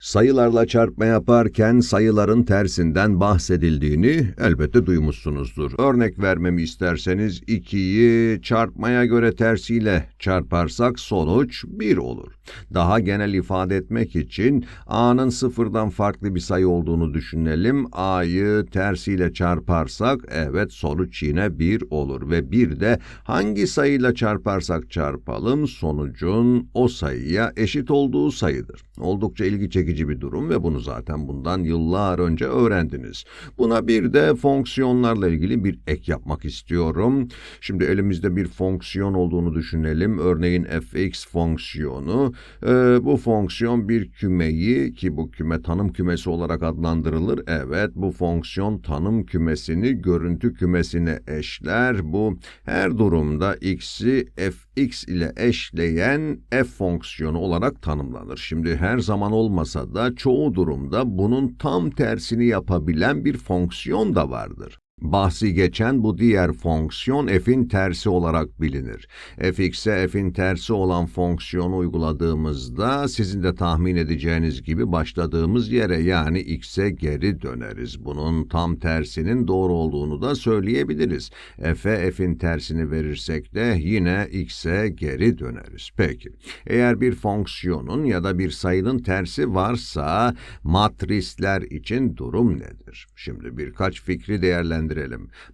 Sayılarla çarpma yaparken sayıların tersinden bahsedildiğini elbette duymuşsunuzdur. Örnek vermemi isterseniz 2'yi çarpmaya göre tersiyle çarparsak sonuç 1 olur. Daha genel ifade etmek için a'nın sıfırdan farklı bir sayı olduğunu düşünelim. a'yı tersiyle çarparsak evet sonuç yine 1 olur ve bir de hangi sayıyla çarparsak çarpalım sonucun o sayıya eşit olduğu sayıdır. Oldukça ilgi çekici bir durum ve bunu zaten bundan yıllar önce öğrendiniz. Buna bir de fonksiyonlarla ilgili bir ek yapmak istiyorum. Şimdi elimizde bir fonksiyon olduğunu düşünelim. Örneğin fx fonksiyonu. Ee, bu fonksiyon bir kümeyi ki bu küme tanım kümesi olarak adlandırılır. Evet bu fonksiyon tanım kümesini görüntü kümesine eşler. Bu her durumda x'i fx ile eşleyen f fonksiyonu olarak tanımlanır. Şimdi her zaman olmasa da çoğu durumda bunun tam tersini yapabilen bir fonksiyon da vardır. Bahsi geçen bu diğer fonksiyon f'in tersi olarak bilinir. fx'e f'in tersi olan fonksiyonu uyguladığımızda sizin de tahmin edeceğiniz gibi başladığımız yere yani x'e geri döneriz. Bunun tam tersinin doğru olduğunu da söyleyebiliriz. f'e f'in tersini verirsek de yine x'e geri döneriz. Peki, eğer bir fonksiyonun ya da bir sayının tersi varsa matrisler için durum nedir? Şimdi birkaç fikri değerlendirelim.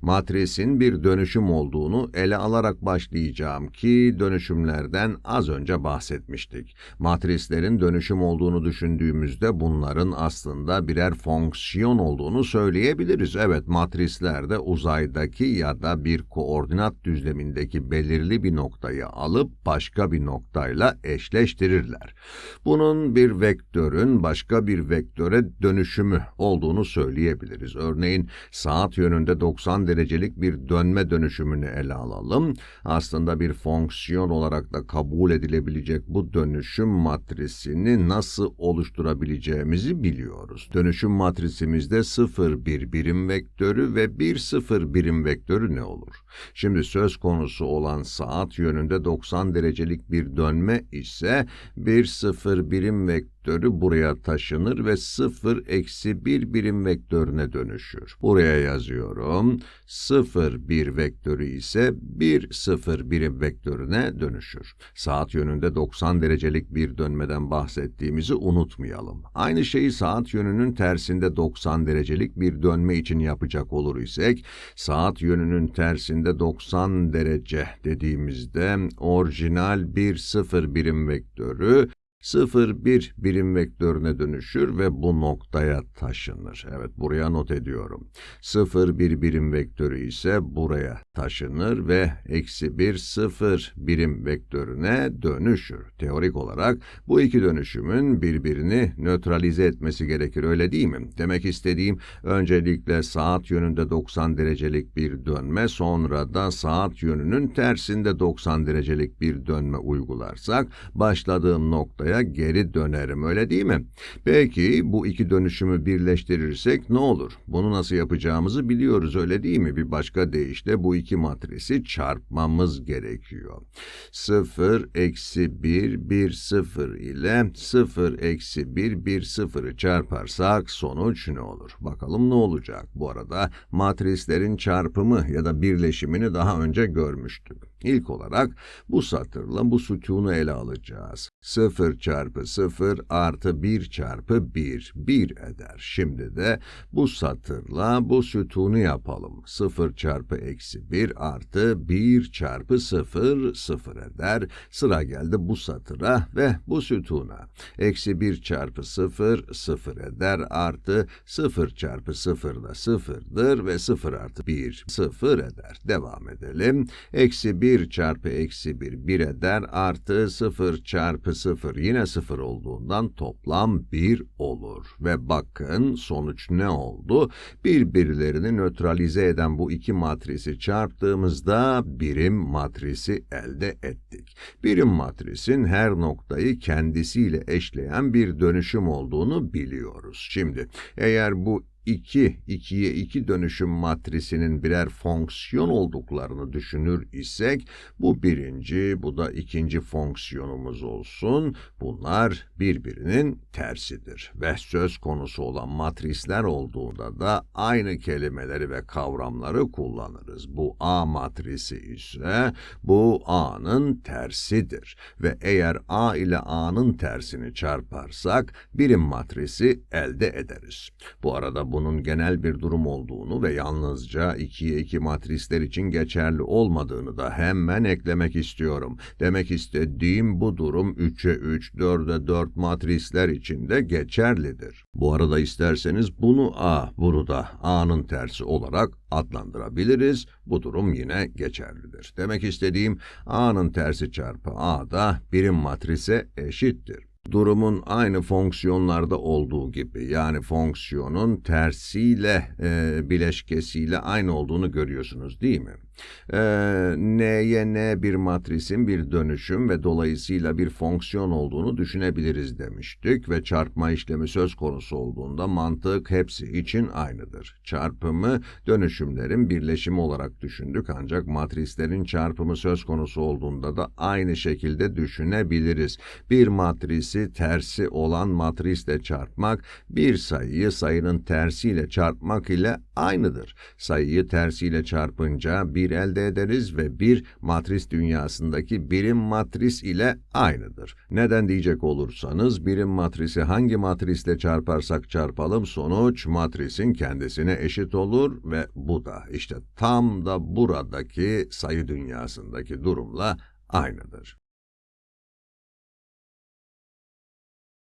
Matrisin bir dönüşüm olduğunu ele alarak başlayacağım ki dönüşümlerden az önce bahsetmiştik. Matrislerin dönüşüm olduğunu düşündüğümüzde bunların aslında birer fonksiyon olduğunu söyleyebiliriz. Evet, matrisler de uzaydaki ya da bir koordinat düzlemindeki belirli bir noktayı alıp başka bir noktayla eşleştirirler. Bunun bir vektörün başka bir vektöre dönüşümü olduğunu söyleyebiliriz. Örneğin saat yönünde 90 derecelik bir dönme dönüşümünü ele alalım. Aslında bir fonksiyon olarak da kabul edilebilecek bu dönüşüm matrisini nasıl oluşturabileceğimizi biliyoruz. Dönüşüm matrisimizde 0 bir birim vektörü ve 1 0 birim vektörü ne olur? Şimdi söz konusu olan saat yönünde 90 derecelik bir dönme ise 1 0 birim vektörü buraya taşınır ve 0 eksi 1 birim vektörüne dönüşür. Buraya yazıyorum. 0 bir vektörü ise 1 0 birim vektörüne dönüşür. Saat yönünde 90 derecelik bir dönmeden bahsettiğimizi unutmayalım. Aynı şeyi saat yönünün tersinde 90 derecelik bir dönme için yapacak olur isek, saat yönünün tersinde 90 derece dediğimizde orijinal 1 0 birim vektörü 0-1 birim vektörüne dönüşür ve bu noktaya taşınır. Evet buraya not ediyorum. 0-1 birim vektörü ise buraya taşınır ve eksi 1 0 birim vektörüne dönüşür. Teorik olarak bu iki dönüşümün birbirini nötralize etmesi gerekir öyle değil mi? Demek istediğim öncelikle saat yönünde 90 derecelik bir dönme sonra da saat yönünün tersinde 90 derecelik bir dönme uygularsak başladığım noktaya noktaya geri dönerim öyle değil mi? Peki bu iki dönüşümü birleştirirsek ne olur? Bunu nasıl yapacağımızı biliyoruz öyle değil mi? Bir başka deyişle bu iki matrisi çarpmamız gerekiyor. 0 eksi 1 1 0 ile 0 eksi 1 1 0'ı çarparsak sonuç ne olur? Bakalım ne olacak? Bu arada matrislerin çarpımı ya da birleşimini daha önce görmüştük. İlk olarak bu satırla bu sütunu ele alacağız. 0 çarpı 0 artı 1 çarpı 1, 1 eder. Şimdi de bu satırla bu sütunu yapalım. 0 çarpı eksi 1 artı 1 çarpı 0, 0 eder. Sıra geldi bu satıra ve bu sütuna. Eksi 1 çarpı 0, 0 eder. Artı 0 çarpı 0 da 0'dır ve 0 artı 1, 0 eder. Devam edelim. Eksi 1 1 çarpı eksi 1 1 eder artı 0 çarpı 0 yine 0 olduğundan toplam 1 olur. Ve bakın sonuç ne oldu? Birbirlerini nötralize eden bu iki matrisi çarptığımızda birim matrisi elde ettik. Birim matrisin her noktayı kendisiyle eşleyen bir dönüşüm olduğunu biliyoruz. Şimdi eğer bu 2, 2'ye 2 dönüşüm matrisinin birer fonksiyon olduklarını düşünür isek, bu birinci, bu da ikinci fonksiyonumuz olsun. Bunlar birbirinin tersidir ve söz konusu olan matrisler olduğunda da aynı kelimeleri ve kavramları kullanırız. Bu A matrisi ise bu A'nın tersidir ve eğer A ile A'nın tersini çarparsak birim matrisi elde ederiz. Bu arada bunun genel bir durum olduğunu ve yalnızca 2'ye 2 matrisler için geçerli olmadığını da hemen eklemek istiyorum. Demek istediğim bu durum 3'e 3, 4'e 4 matrisler için de geçerlidir. Bu arada isterseniz bunu A, bunu da A'nın tersi olarak adlandırabiliriz. Bu durum yine geçerlidir. Demek istediğim A'nın tersi çarpı A da birim matrise eşittir. Durumun aynı fonksiyonlarda olduğu gibi yani fonksiyonun tersiyle e, bileşkesiyle aynı olduğunu görüyorsunuz değil mi? E, N'ye N bir matrisin bir dönüşüm ve dolayısıyla bir fonksiyon olduğunu düşünebiliriz demiştik ve çarpma işlemi söz konusu olduğunda mantık hepsi için aynıdır. Çarpımı dönüşümlerin birleşimi olarak düşündük ancak matrislerin çarpımı söz konusu olduğunda da aynı şekilde düşünebiliriz. Bir matrisi tersi olan matrisle çarpmak bir sayıyı sayının tersiyle çarpmak ile aynıdır. Sayıyı tersiyle çarpınca bir elde ederiz ve bir matris dünyasındaki birim matris ile aynıdır. Neden diyecek olursanız birim matrisi hangi matrisle çarparsak çarpalım sonuç matrisin kendisine eşit olur ve bu da işte tam da buradaki sayı dünyasındaki durumla aynıdır.